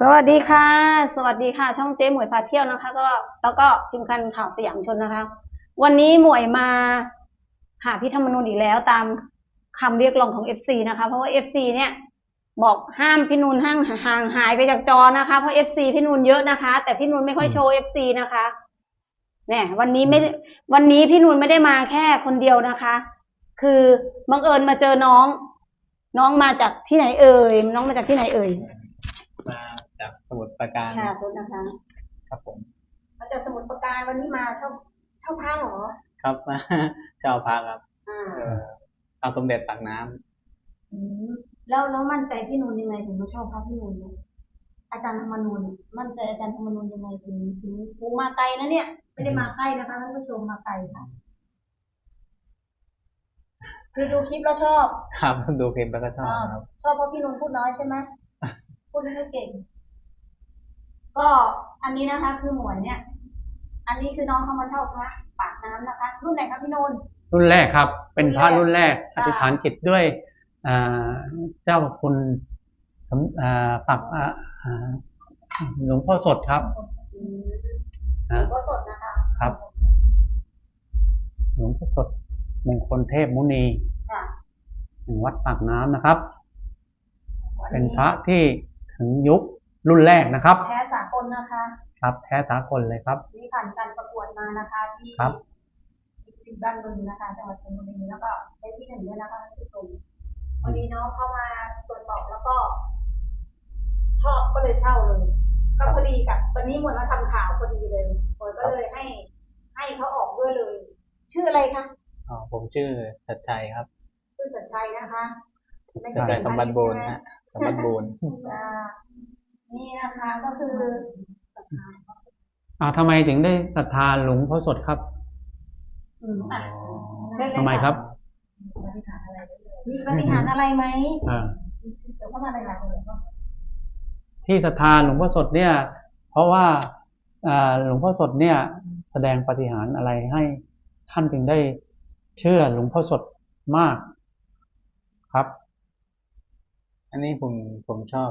สวัสดีค่ะ สวัสดีค่ะ ช่องเจ๊หมวยพาเที่ยวนะคะ ก็แล้วก็ทีมคันข่าวสยามชนนะคะ วันนี้หมวยมาหาพี่ธรรมนูนอีกแล้วตามคำเรียกร้องของ FC นะคะ เพราะว่า FC เนี่ย บอกห้ามพี่นูนห้างห่างหายไปจากจอนะคะเพราะ FC พี่นูนเยอะนะคะ แต่พี่นูนไม่ค่อยโชว์ FC นะคะเนี่ยวันนี้ไม่ได้วันนี้พี่นูนไม่ได้มาแค่คนเดียวนะคะ คือบังเอิญมาเจอน้อง น้องมาจากที่ไหนเอ่ยน้องมาจากที่ไหนเอ่ยมา จากสมุทรปราการค่ะรถนะคะครับผมมาจากสมุทรปราการวันนี้มาเช่าเช่าผ้าเหรอครับมาเช่าพักครับอ่าเออเอาสมเด็จปากน้ำอืมแล้วแล้วมั่นใจพี่นูนยังไงถึงมาเช่าผ้าพี่นูนเนี่ยอาจารย์ธรรมนูนมั่นใจอาจารย์ธรรมนูนยังไงถึงถึงปูมาไกลนะเนี่ยไม่ได้มาใกล้นะคะท่านผู้ชมมาไกลค่ะคือดูคลิปแล้วชอบ ครับ ดูคลิปแล้วก็ชอบครับ ชอบเพราะพี่นุ่นพูดน้อยใช่ไหมพูดไม่ค่อยเก่ง ก็อันนี้นะคะคือหมวยเนี่ย อันนี้คือน้องเขามาเช่าพระปากน้ำนะคะ รุ่นไหนครับพี่นุ่นรุ่นแรกครับ เป็นพระรุ่รุ่นนแรแรกกค่ะอธิษฐานจิตด้วยอ่าเจ้าคุณสมอ่าปักอ่าอ่าหลวงพ่อสดครับอืมฮะก็สดนะคะครับ หลวงพ่อสดมงคลเทพมุนีค่ะแห่งวัดปากน้ำนะครับวันเป็นนี้พระที่ถึงยุครุ่นแรกนะครับ แท้สากล นะคะ ครับแท้สากลเลยครับนี่ผ่านการประกวดมานะคะที่ครับที่บ้านบึงนะคะจังหวัดชลบุรีแล้วก็ได้ที่หนึ่งด้วยนะคะท่านผู้ชมวันนี้น้องเข้ามาตรวจสอบแล้วก็ ชอบก็เลยเช่าเลย ก็พอดีกับวันนี้หมวยมาทำข่าวพอดีเลยหมวยก็เลยให้ ให้เขาออกด้วยเลย ชื่ออะไรคะอ๋อผมชื่อชัดชัยครับชื่อสัญชัยนะคะไม่ชัดใช่ชัยสมบัติบูรณ์ฮะสมบัติบูรณ์อ่า นี่นะคะก็คืออ่าทำไมถึงได้ศรัทธาหลวงพ่อสดครับอืมอะเชิญเลยทำไมครับมีปฏิหารย์อะไรไหมอ่าเดี๋ยวเข้ามาในรายละเอียดเนาะที่ศรัทธาหลวงพ่อสดเนี่ย เพราะว่าอ่าหลวงพ่อสดเนี่ย แสดงปาฏิหารย์อะไรให้ท่านจึงได้เชื่อหลวงพ่อสดมากครับ อันนี้ผมผมชอบ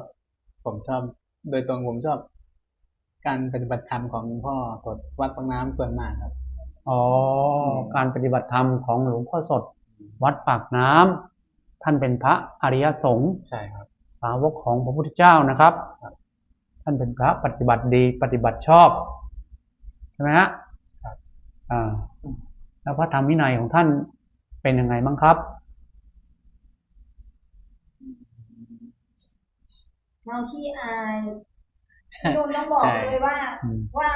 ผมชอบ โดยตรงผมชอบการปฏิบัติธรรมของหลวงพ่อสดวัดปากน้ำส่วนมากครับ อ๋อ การปฏิบัติธรรมของหลวงพ่อสด วัดปากน้ำท่านเป็นพระอริยสงฆ์ใช่ครับ สาวกของพระพุทธเจ้านะครับ ท่านเป็นพระปฏิบัติดีปฏิบัติชอบ ใช่ไหมฮะครับอ่าแล้วพระธรรมวินัยของท่านเป็นยังไงบ้างครับ น้องขี้อายพี่นุ่นต้องบอกใช่เลยว่าอืมว่า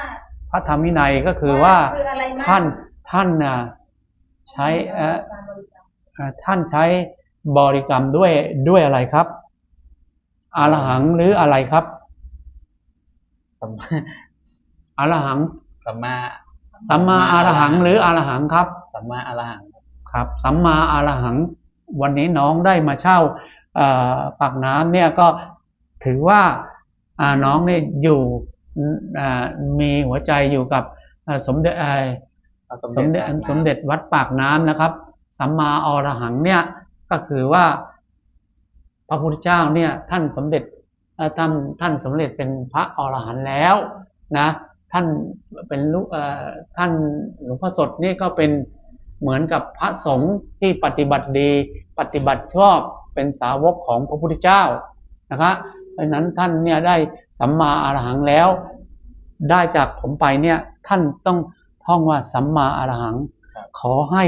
พระธรรมวินัยก็คือว่าคืออะไรมากท่านท่านน่ะใช้เอ่อการบริกรรมเอ่อท่านใช้บริกรรมด้วยด้วยอะไรครับอรหังหรืออะไรครับสัมอรหังสัมมาสัมมาอรหังหรืออรหังครับสัมมาอรหังครับครับสัมมาอรหัง วันนี้น้องได้มาเช่าเอ่อปากน้ำเนี่ยก็ ถือว่าอ่าน้องเนี่ยอยู่อ่ามีหัวใจอยู่กับอ่าสมเด็จเอ่อเอาสมเด็จปากน้ำสมเด็จวัดปากน้ำนะครับสัมมาอรหังเนี่ยก็คือว่าพระพุทธเจ้าเนี่ยท่านสมเด็จเอ่อท่านท่านสมเด็จเป็นพระอรหันต์แล้วนะท่านเป็นลูกเอ่อท่านหลวงพ่อสดนี่ก็เป็นเหมือนกับพระสงฆ์ที่ปฏิบัติดี ปฏิบัติชอบเป็นสาวกของพระพุทธเจ้านะครับเพ ราะฉะนั้นท่านเนี่ยได้สัมมาอรหังแล้ว ได้จากผมไปเนี่ยท่านต้องท่องว่าสัมมาอรหังครับขอให้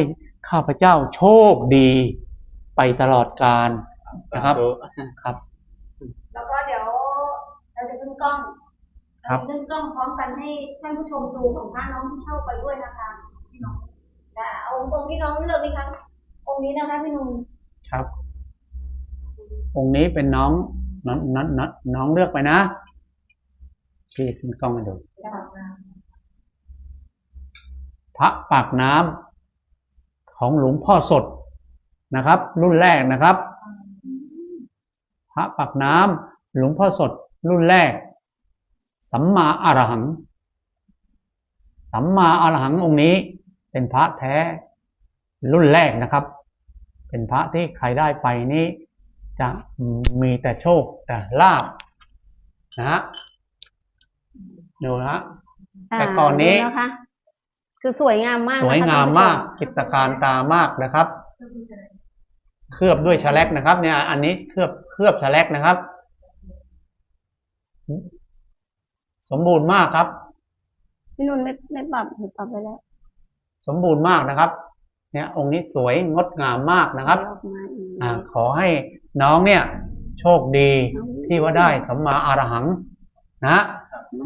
ข้าพเจ้าโชคดีไปตลอดกาลนะครับสาธุครับ แล้วก็เดี๋ยวเราจะขึ้นกล้องครับเาจะขึ้นกล้องพร้อมกันให้ท่านผู้ชมดูของพระน้องที่เช่าไปด้วยนะคะพี่น้องแต่เอาองค์ที่น้องเลือกนี่คะองค์นี้นะคะพี่นุ่นครับ องค์นี้เป็นน้อง น้องน้องน้องน้องเลือกไปนะที่ขึ้นกล้องมาดูพระปากน้ำของหลวงพ่อสดนะครับ รุ่นแรกนะครับ พระปากน้ำหลวงพ่อสด รุ่นแรก สัมมาอรหัง สัมมาอรหังองค์นี้ เป็นพระแท้รุ่นแรกนะครับ เป็นพระที่ใครได้ไปนี้ จะมีแต่โชคแต่ลาบนะฮะดูนะฮะอ่าแต่ก่อนนี้ดูนะคะคือสวยงามมาก สวยงามมากจิตรการตามากนะครับ เคลือบด้วยชะแลกนะครับ เนี่ย อันนี้เคลือบเคลือบชะแลกนะครับ สมบูรณ์มากครับพี่นุ่นไม่ไม่ปรับหรือปรับไปแล้ว สมบูรณ์มากนะครับ เนี่ย องค์นี้สวยงดงามมากนะครับออกมาอีกอ่า ขอให้ น้องเนี่ย โชคดีที่ว่าได้สัมมาอารหัง นะ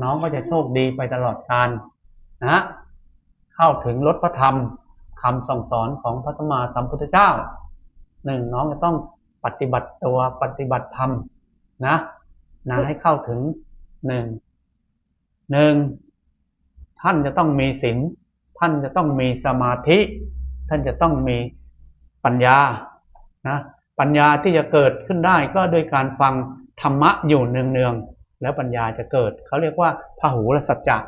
น้องก็จะโชคดีไปตลอดกาลนะเข้าถึงรถพระธรรมคำสั่งสอนของพระสัมมาสัมพุทธเจ้าหนึ่งน้องจะต้องปฏิบัติตัวปฏิบัติธรรมนะนะให้เข้าถึงหนึ่งหนึ่งท่านจะต้องมีศีลท่านจะต้องมีสมาธิ ท่านจะต้องมีปัญญานะ ปัญญาที่จะเกิดขึ้นได้ก็โดยการฟังธรรมะอยู่เนืองๆแล้วปัญญาจะเกิดเขาเรียกว่าพหูลสัจจะ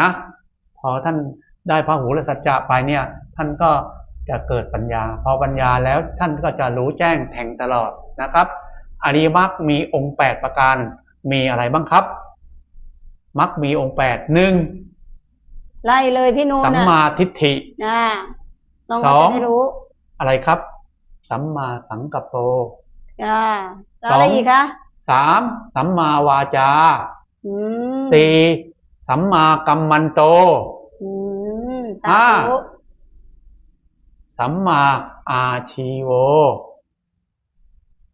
นะพอท่านได้พหูลสัจจะไปเนี่ยท่านก็จะเกิดปัญญา พอปัญญาแล้วท่านก็จะรู้แจ้งแทงตลอดนะครับอริยมรรคมีองค์แปดประการมีอะไรบ้างครับมรรคมีองค์แปดหนึ่งไล่เลยพี่นุ่นสัมน่ะมาทิฏฐิอ่าน้องสก็องจะได้รู้อะไรครับ สัมมาสังกัปโปอ่าแล้วอะไรสองอีกคะสามสัมมาวาจาอืมสี่สัมมากัมมันโตอืมห้าสาธุสัมมาอาชีโว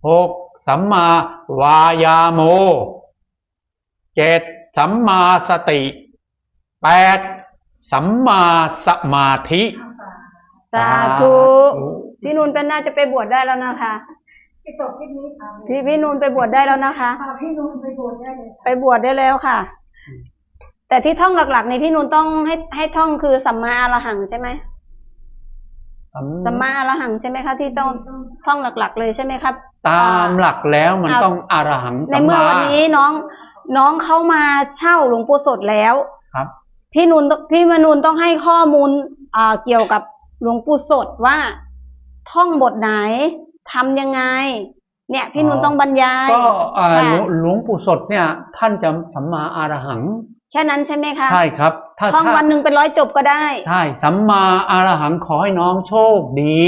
หกสัมมาวายาโมเจ็ดสัมมาสติแปดสัมมาสมาธิ สาธุ พี่นุ่นก็น่าจะไปบวชได้แล้วนะคะไปจบที่นี้ค่ะพี่พี่นุ่นไปบวชได้แล้วนะคะพาพี่นุ่นไปบวชได้เลยไปบวชได้แล้วค่ะ แต่ที่ท่องหลักๆในพี่นุ่นต้องให้ให้ท่องคือสัมมาอรหังใช่ไหมสัมมาอรหังใช่ไหมคะที่ต้องท่องหลัก ๆ เลยใช่ไหมครับ ตามหลักแล้วมันอ่าต้องอรหังในสัมเมื่อมาวันนี้น้องน้องเข้ามาเช่าหลวงปู่สดแล้วครับ พี่นุนต้องพี่มนุนต้องให้ข้อมูลอ่าเกี่ยวกับหลวงปู่สดว่า ท่องบทไหนทำยังไง เนี่ยพี่นุนต้องบรรยายก็อ่าค่ะหลวงหลวงปู่สดเนี่ย ท่านจะสัมมาอรหัง แค่นั้นใช่ไหมคะ ใช่ครับถ้าท่องถ้าวันหนึ่งเป็นร้อยจบก็ได้ ใช่สัมมาอรหังขอให้น้องโชคดี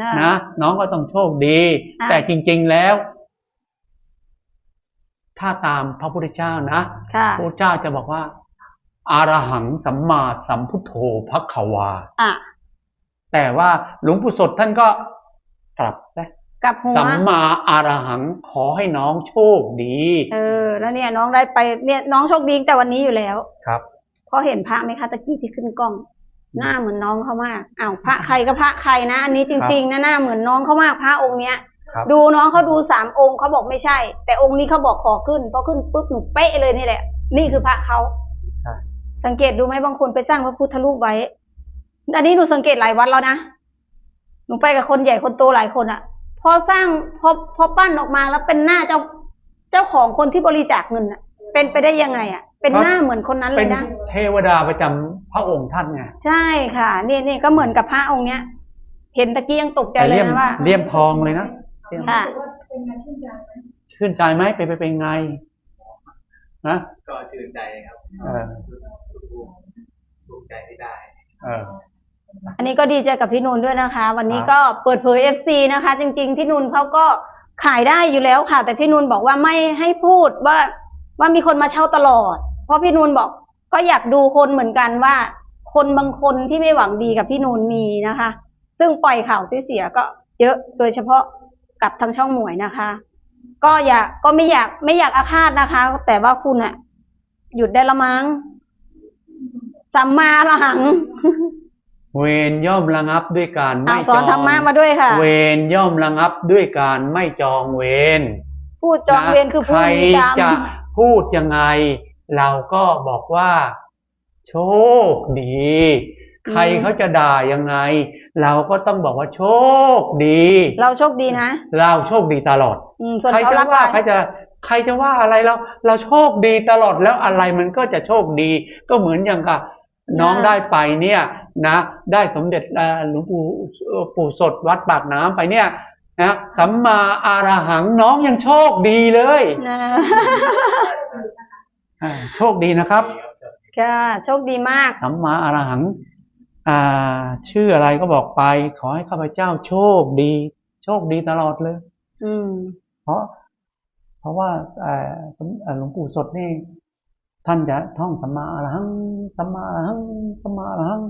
อ่านะน้องก็ต้องโชคดีอ่าแต่จริง ๆแล้ว ถ้าตามพระพุทธเจ้านะค่ะพระพุทธเจ้าจะบอกว่าอารหังสัมมาสัมพุทโธภควาอะ แต่ว่าหลวงปู่สดท่านก็กลับนะกลับหัวสัมมาอารหังขอให้น้องโชคดี เออ แล้วเนี่ยน้องได้ไปเนี่ยน้องโชคดีตั้งแต่วันนี้อยู่แล้วครับเพราะเห็นพระไหมคะตะกี้ที่ขึ้นกล้อง หน้าเหมือนน้องเขามากอ้าวพระใครก็พระใครนะอันนี้จริงๆนะหน้าเหมือนน้องเขามากพระองค์เนี้ยครับดูน้องเขาดูสามองค์เขาบอกไม่ใช่ แต่องค์นี้เขาบอกขอขึ้นพอขึ้นปุ๊บหนูเป๊ะเลยนี่แหละ นี่คือพระเขาใช่สังเกตดูไหมบางคนไปสร้างพระพุทธรูปไว้ อันนี้หนูสังเกตหลายวัดแล้วนะ หนูไปกับคนใหญ่คนโตหลายคนอะพอสร้างพอพอปั้นออกมาแล้วเป็นหน้าเจ้าเจ้าของคนที่บริจาคเงินอะเป็นไปได้ยังไงอะเป็นหน้าเหมือนคนนั้นเลเป็นยนะ เทวดาประจำพระองค์ท่านไงใช่ค่ะ นี่นี่ก็เหมือนกับพระองค์เนี้ย เห็นตะกี้ยังตกใจแต่เลยเลี่ยมนะว่า เลี่ยมทองเลยนะเลี่ยมค่ะว่าเป็นไงชื่นใจไหมชื่นใจไหมไปไปเป็นไงนะก็ชื่นใจครับเออถูกใจที่ได้ เออ อันนี้ก็ดีใจกับพี่นุนด้วยนะคะ วันนี้ครับก็เปิดเผย FC นะคะ จริง ๆ พี่นุนเขาก็ขายได้อยู่แล้วค่ะ แต่พี่นุนบอกว่าไม่ให้พูดว่าว่ามีคนมาเช่าตลอด เพราะพี่นุนบอกก็อยากดูคนเหมือนกันว่า คนบางคนที่ไม่หวังดีกับพี่นุนมีนะคะ ซึ่งปล่อยข่าวเสียๆก็เยอะโดยเฉพาะกับทางช่องหมวยนะคะ ก็อยากก็ไม่อยากไม่อยากอาฆาตนะคะ แต่ว่าคุณอะหยุดได้ละมั้งสัมมาละหัง เวรย่อมระงับด้วยการไม่อะสจออนงธรรมะมาด้วยค่ะ เวรย่อมระงับด้วยการไม่จองเวรผู้จองเวรคือใคผู้รมีกรรมจะพูดยังไง เราก็บอกว่า โชคดี ใครเขาจะด่ายังไง เราก็ต้องบอกว่าโชคดี เราโชคดีนะ เราโชคดีตลอดอืมส่วนใครเขาจะรับว่าไปใครจะใครจะว่าอะไรเรา เราโชคดีตลอดแล้วอะไรมันก็จะโชคดี ก็เหมือนอย่างกับน้องได้ไปเนี่ย นะได้สมเด็จเอ่อหลวงปู่เอ่อปู่สดวัดปากน้ำไปเนี่ยนะสัมมาอารหังน้องยังโชคดีเลยนะอ่าโชคดีนะครับค่ะโชคดีมากสัมมาอรหัง อ่า ชื่ออะไรก็บอกไป ขอให้ข้าพเจ้าโชคดี โชคดีตลอดเลย อืม เพราะ เพราะว่าอ่าสมอ่าหลวงปู่สดนี่ท่านจะท่องสัมมาอรหังสัมมาอรหังสัมมาอรหัง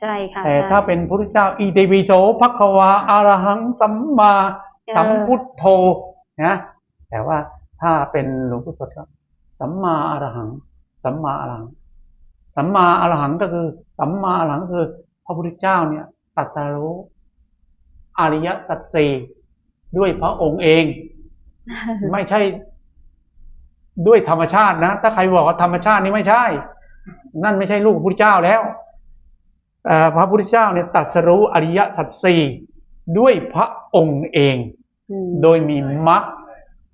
ใช่ค่ะแต่ใช่ถ้าเป็นพระพุทธเจ้าอิติปิโสภควาอารหังสัมมาเออสัมพุทโธนะแต่ว่าถ้าเป็นหลวงปู่สดก็สัมมาอรหัง สัมมาอรหัง สัมมาอรหังก็คือ สัมมาอรหังคือ พระพุทธเจ้าเนี่ยตรัสรู้อริยสัจสี่ด้วยพระองค์เอง ไม่ใช่ด้วยธรรมชาตินะ ถ้าใครบอกว่าธรรมชาตินี่ไม่ใช่ นั่นไม่ใช่ลูกพระพุทธเจ้าแล้วเอ่อ พระพุทธเจ้าเนี่ยตรัสรู้อริยสัจสี่ด้วยพระองค์เองอืมโดยมีมรรค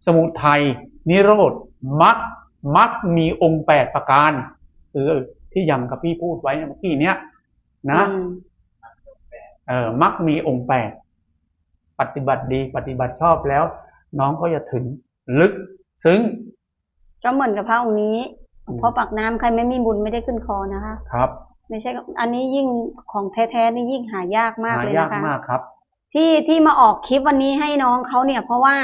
สมุทัยนิโรธมรรคมรรคมีองค์แปดประการคือที่ยังกับพี่พูดไว้เมื่อกี้เนี้ยนะอืมเออมรรคมีองค์แปดปฏิบัติดีปฏิบัติชอบแล้ว น้องก็จะถึงลึกซึ้งก็เหมือนกับพระองค์นี้อืมเพราะปากน้ำใครไม่มีบุญไม่ได้ขึ้นคอนะคะ ครับ ไม่ใช่อันนี้ยิ่งของแท้ๆนี่ยิ่งหายากมากหาเลยยากนะคะ มากครับ ที่ที่มาออกคลิปวันนี้ให้น้องเขาเนี่ย เพราะว่า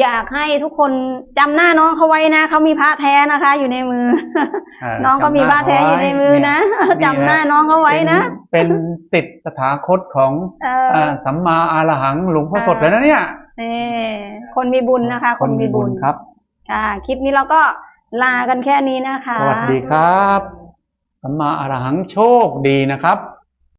อยากให้ทุกคนจำหน้าน้องเขาไว้นะเขามีพระแท้นะคะ อยู่ในมือเออน้องก็มีพระแท้อยู่ในมือนะเนี่ยจำหน้าน้องเขาไว้นะเป็นเป็นสิทธิสถาคตของเออเอ่อสัมมาอรหังหลวงพ่อสดแล้วนะเนี่ยนี่คนมีบุญนะคะ คนมีบุญครับ ค่ะคลิปนี้เราก็ลากันแค่นี้นะคะ สวัสดีครับ สัมมาอรหังโชคดีนะครับ